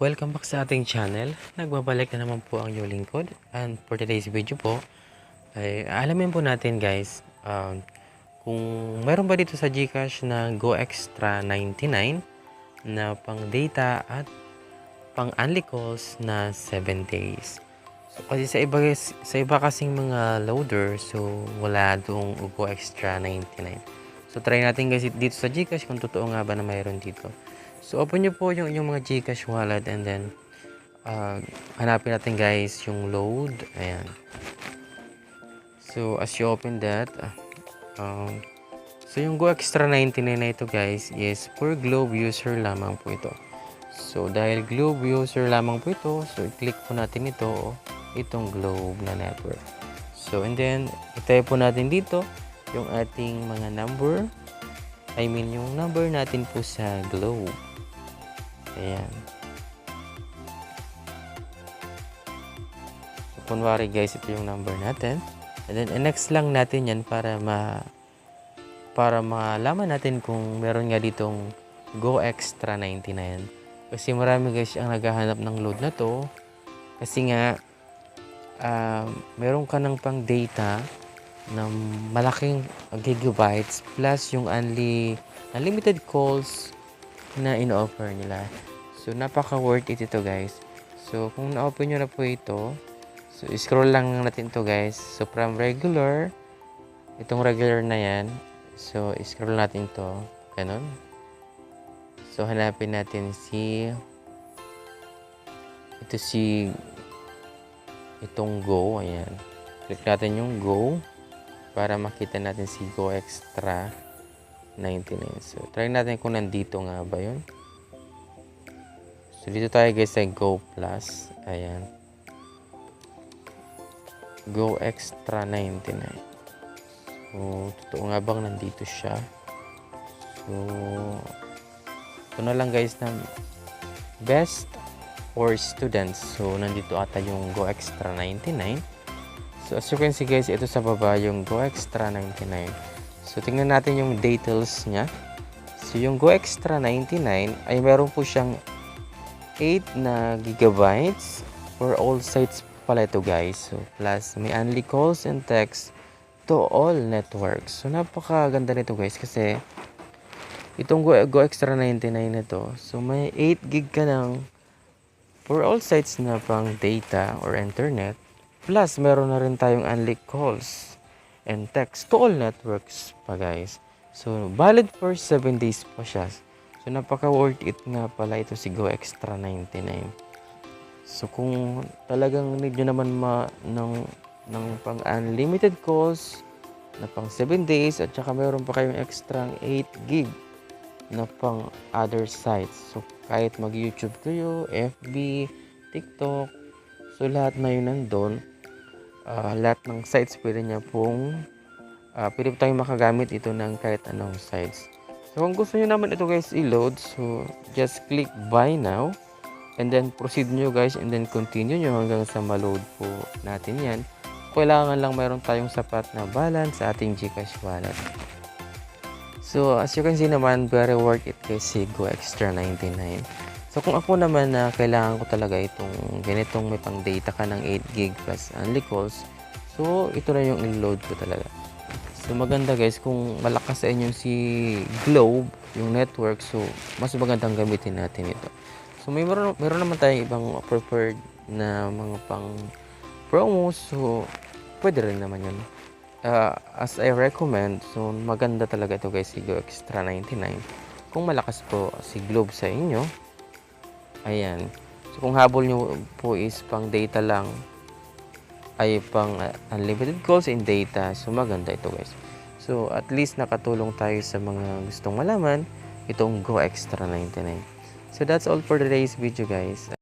Welcome back sa ating channel. Nagbabalik na naman po ang yung lingkod. And for today's video po, ay alamin po natin guys, um, kung meron ba dito sa Gcash na Go Extra 99 na pang data at pang only calls na 7 days. So, kasi sa iba, sa iba kasing mga loader, so wala doong Go Extra 99. So try natin guys dito sa Gcash kung totoo nga ba na mayroon dito. So open nyo po yung, yung mga Gcash wallet and then uh, hanapin natin guys yung load. Ayan. So as you open that, uh, um, so yung Go Extra 99 na ito guys is for Globe user lamang po ito. So dahil Globe user lamang po ito, so i-click po natin ito, itong Globe na network. So and then, itype po natin dito yung ating mga number. I mean, yung number natin po sa Globe. Ayan. So, kunwari guys, ito yung number natin. And then, next lang natin yan para ma para malaman natin kung meron nga ditong Go Extra 99. Kasi marami guys ang naghahanap ng load na to. Kasi nga, ah, meron ka ng pang data na malaking gigabytes plus yung only unlimited calls na in-offer nila. So, napaka worth it ito guys. So, kung na-open nyo na po ito, so, scroll lang natin to guys. So, from regular, itong regular na yan, so, scroll natin to. Ganon. So, hanapin natin si ito si itong go. Ayan. Click natin yung go para makita natin si Go Extra 99. So, try natin kung nandito nga ba yun. So, dito tayo guys sa Go Plus. Ayan. Go Extra 99. So, totoo nga bang nandito siya? So, ito na lang guys na best for students. So, nandito ata yung Go Extra 99. So, as you can see guys, ito sa baba yung Go Extra 99. So, tingnan natin yung details niya. So, yung Go Extra 99 ay meron po siyang 8 na gigabytes for all sites pala ito guys. So, plus may only calls and text to all networks. So, napakaganda nito guys kasi itong Go, Go Extra 99 na to. So, may 8 gig ka ng for all sites na pang data or internet. Plus, meron na rin tayong only calls and text to all networks pa guys. So, valid for 7 days pa siya. So, napaka worth it nga pala ito si Go Extra 99. So, kung talagang need nyo naman ma ng, ng pang unlimited calls na pang 7 days at saka meron pa kayong extra 8 gig na pang other sites. So, kahit mag-YouTube kayo, FB, TikTok, so lahat na yun nandun. Ah, lahat ng sites pwede niya pong ah, pwede po tayong makagamit ito ng kahit anong sites. So, kung gusto niyo naman ito guys i-load, so just click buy now and then proceed nyo guys and then continue nyo hanggang sa ma-load po natin yan. Kailangan lang mayroon tayong sapat na balance sa ating Gcash wallet. So, as you can see naman, very worth it kasi Go Extra 99. So, kung ako naman na kailangan ko talaga itong ganitong may pang data ka ng 8 gig plus only calls, so, ito na yung in-load ko talaga. So, maganda guys, kung malakas sa inyo si Globe, yung network, so, mas magandang gamitin natin ito. So, may meron, meron naman tayong ibang preferred na mga pang promos, so, pwede rin naman yun uh, as I recommend, so maganda talaga ito guys, si Go Extra 99. Kung malakas po si Globe sa inyo, ayan. So kung habol nyo po is pang data lang, ay pang uh, unlimited calls in data, so maganda ito guys. So at least nakatulong tayo sa mga gustong malaman itong Go Extra 99. So that's all for today's video guys.